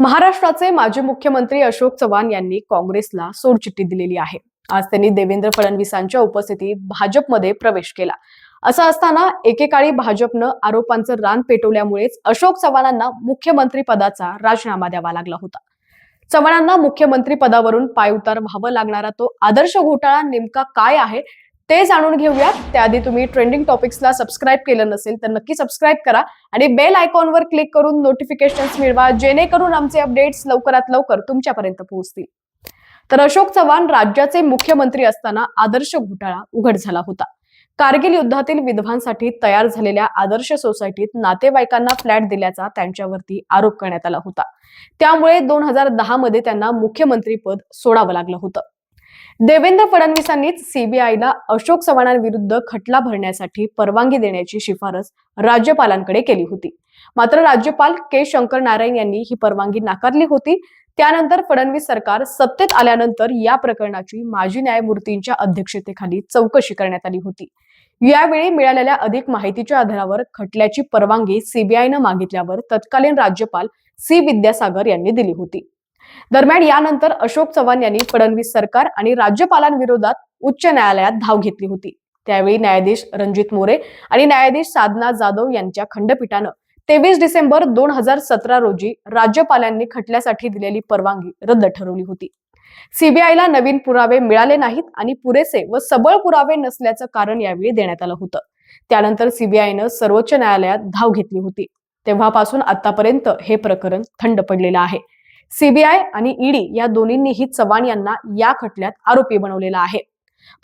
महाराष्ट्राचे माजी मुख्यमंत्री अशोक चव्हाण यांनी काँग्रेसला सोडचिठ्ठी दिलेली आहे. आज त्यांनी देवेंद्र फडणवीसांच्या उपस्थितीत भाजपमध्ये प्रवेश केला. असं असताना एकेकाळी भाजपनं आरोपांचं रान पेटवल्यामुळेच अशोक चव्हाणांना मुख्यमंत्री पदाचा राजीनामा द्यावा लागला होता. चव्हाणांना मुख्यमंत्री पदावरून पायउतार व्हावं लागणारा तो आदर्श घोटाळा नेमका काय आहे? ते जाणून घेऊयात. त्याआधी तुम्ही ट्रेंडिंग टॉपिक्सला सबस्क्राईब केलं नसेल तर नक्की सबस्क्राईब करा आणि बेल आयकॉनवर क्लिक करून नोटिफिकेशन्स मिळवा जेणेकरून आमचे अपडेट्स लवकरात लवकर तुमच्यापर्यंत पोहोचतील. तर अशोक चव्हाण राज्याचे मुख्यमंत्री असताना आदर्श घोटाळा उघड झाला होता. कारगिल युद्धातील विधवांसाठी तयार झालेल्या आदर्श सोसायटीत नातेवाईकांना फ्लॅट दिल्याचा त्यांच्यावरती आरोप करण्यात आला होता. त्यामुळे दोन हजार दहा मध्ये त्यांना मुख्यमंत्री पद सोडावं लागलं होतं. देवेंद्र फडणवीसांनीच सीबीआयला अशोक चव्हाणांविरुद्ध खटला भरण्यासाठी परवानगी देण्याची शिफारस राज्यपालांकडे केली होती. मात्र राज्यपाल के शंकर नारायण यांनी ही परवानगी नाकारली होती. त्यानंतर फडणवीस सरकार सत्तेत आल्यानंतर या प्रकरणाची माजी न्यायमूर्तींच्या अध्यक्षतेखाली चौकशी करण्यात आली होती. यावेळी मिळालेल्या अधिक माहितीच्या आधारावर खटल्याची परवानगी सीबीआयनं मागितल्यावर तत्कालीन राज्यपाल सी विद्यासागर यांनी दिली होती. दरम्यान यानंतर अशोक चव्हाण यांनी फडणवीस सरकार आणि राज्यपालांविरोधात उच्च न्यायालयात धाव घेतली होती. त्यावेळी न्यायाधीश रणजित मोरे आणि न्यायाधीश साधना जाधव यांच्या खंडपीठानं तेवीस डिसेंबर दोन हजार सतरा रोजी राज्यपालांनी खटल्यासाठी दिलेली परवानगी रद्द ठरवली होती. सीबीआयला नवीन पुरावे मिळाले नाहीत आणि पुरेसे व सबळ पुरावे नसल्याचं कारण यावेळी देण्यात आलं होतं. त्यानंतर सीबीआयनं सर्वोच्च न्यायालयात धाव घेतली होती. तेव्हापासून आतापर्यंत हे प्रकरण थंड पडलेलं आहे. सीबीआय आणि ईडी या दोन्हींनीही चव्हाण यांना या खटल्यात आरोपी बनवलेला आहे.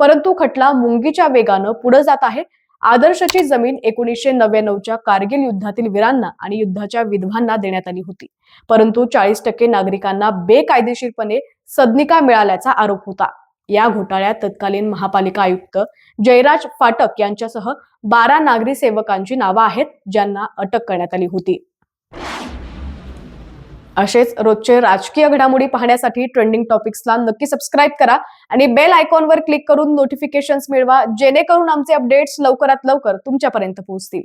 परंतु खटला मुंगीच्या वेगानं पुढे जात आहे. आदर्शची जमीन एकोणीसशे नव्याण्णवच्या कारगिल युद्धातील वीरांना आणि युद्धाच्या विधवांना देण्यात आली होती. परंतु चाळीस टक्के नागरिकांना बेकायदेशीरपणे सदनिका मिळाल्याचा आरोप होता. या घोटाळ्यात तत्कालीन महापालिका आयुक्त जयराज फाटक यांच्यासह बारा नागरी सेवकांची नावं आहेत ज्यांना अटक करण्यात आली होती. असेच रोजचे राजकीय घडामोडी पाहण्यासाठी ट्रेंडिंग टॉपिक्सला नक्की सबस्क्राईब करा आणि बेल आयकॉनवर क्लिक करून नोटिफिकेशन्स मिळवा जेणेकरून आमचे अपडेट्स लवकरात लवकर तुमच्यापर्यंत पोहोचतील.